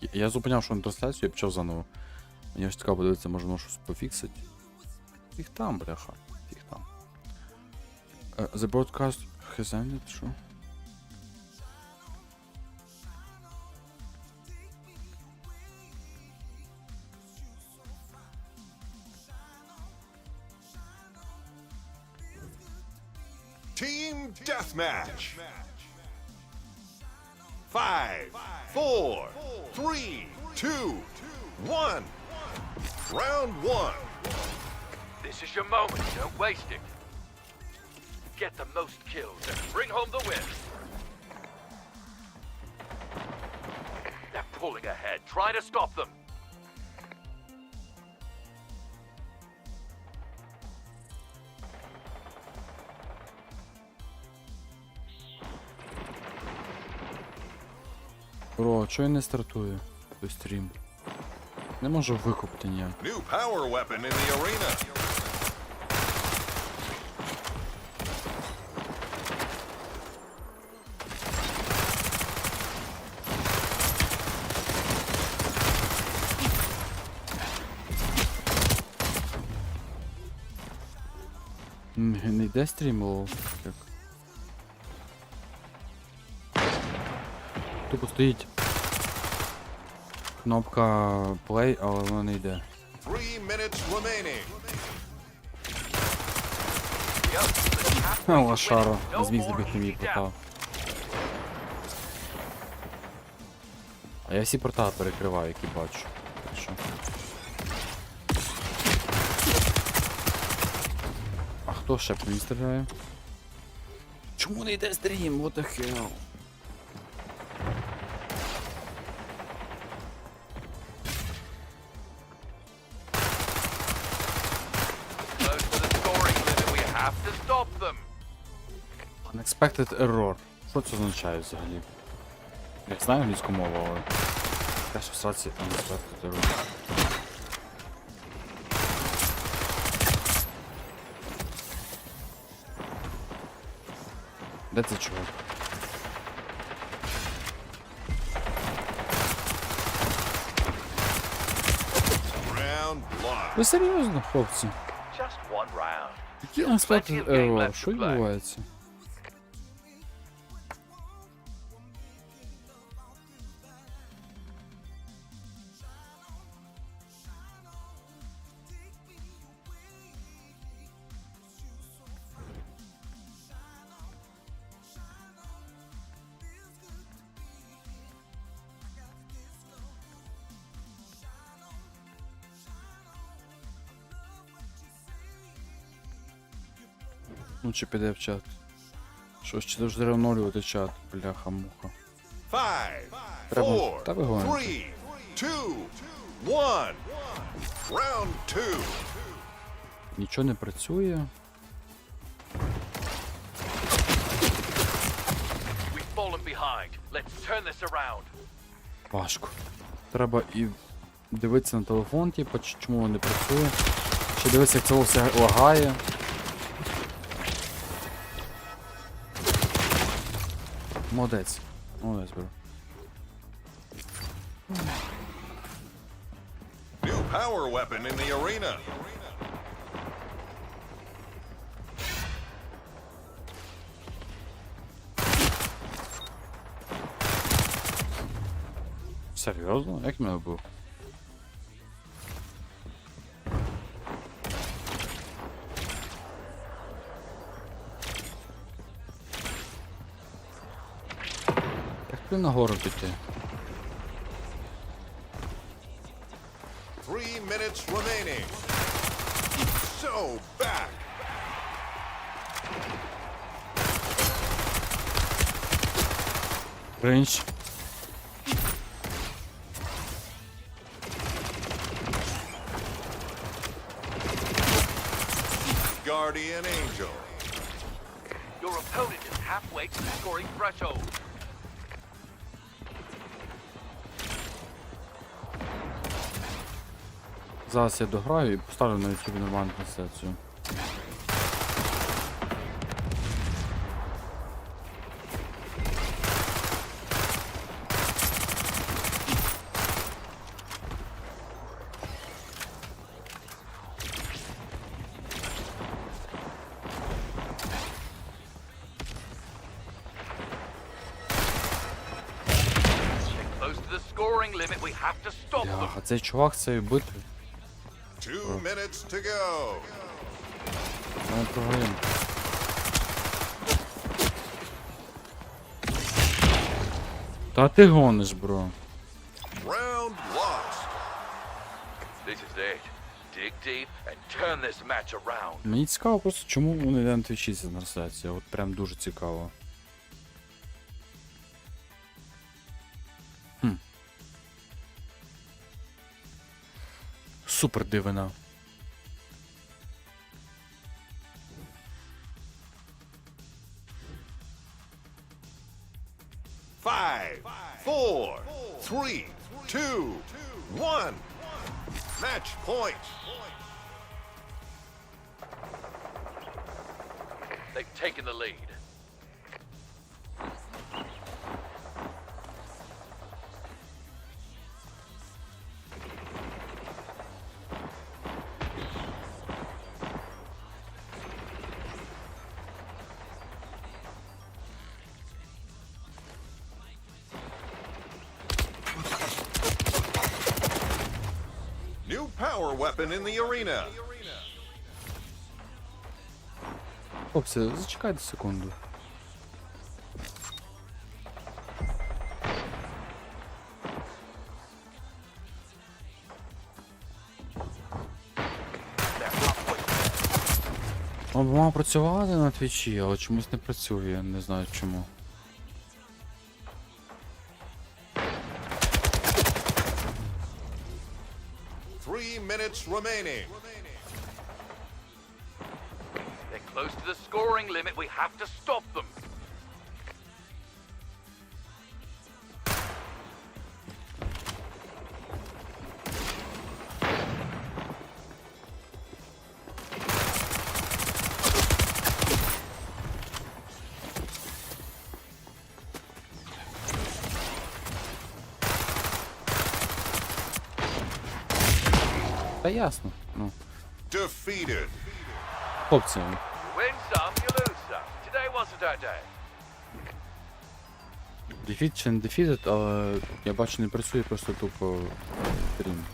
Я- Я зупиняв шоу трансляцію і почав заново. Мені ж цікаво подивитися, може воно щось пофіксить. Фіг там, бляха. Фіг там. Е, the broadcast has ended, що? Team Deathmatch. Five, four, three, two, one. Round one. This is your moment. Don't waste it. Get the most kills and bring home the win. They're pulling ahead. Try to stop them. Бро, чого я не стартую той стрім? Не можу викупити ніяк. New power weapon in the arena. Не йде стрім, лол. Як? Тупо стоїть. Кнопка play, але вона не йде. Лошара. Не зміг забігти мій портал. А я всі портали перекриваю, які бачу. Так що. А хто ще по мені стріляє? Чому не йде стрім? What the hell? Have to stop them. Unexpected error. Що це означає взагалі? Я знаю англійську мову, але. Теж в сраці unexpected error. Де цей чувак? Ви серйозно, хлопці? Just one round. Error? left Що відбувається? Ну чи піде в чат. Що ж, чи завжди ревнолювати чат, бляха-муха. Five, Треба- four, та ви three, two, one. Round two. Нічого не працює. We've fallen behind. Let's turn this around. Важко. Треба і дивитися на телефон, типу, чи- чому він не працює. Ще дивитися, як це все лагає. Молодець. Молодець, бро. New power weapon in the arena. Серйозно? Як мене був? Як ти нагору піти? Three minutes remaining. So back. Рейндж. Guardian Angel. Your opponent is halfway to the scoring threshold. Зараз я дограю і поставлю на YouTube нормальну трансляцію. Цей чувак цієї битви Two minutes to go. Ми програємо. Та ти гониш, бро. Round lost. This is it. Dig deep and turn this match around. Мені цікаво просто, чому вони не на твічі ця трансляція. От прям дуже цікаво. Супер дивина. Five, four, three, two, one. Match point. They've taken the lead. Power weapon in the arena. Хлопці, зачекайте секунду. Мав працювати на твічі, але чомусь не працює, не знаю чому. Remaining. They're close to the scoring limit. We have to stop them. Та ясно. Ну, Defeated. хлопці, дефіт чи не дефіт, але я бачу не працює просто тупо стрім.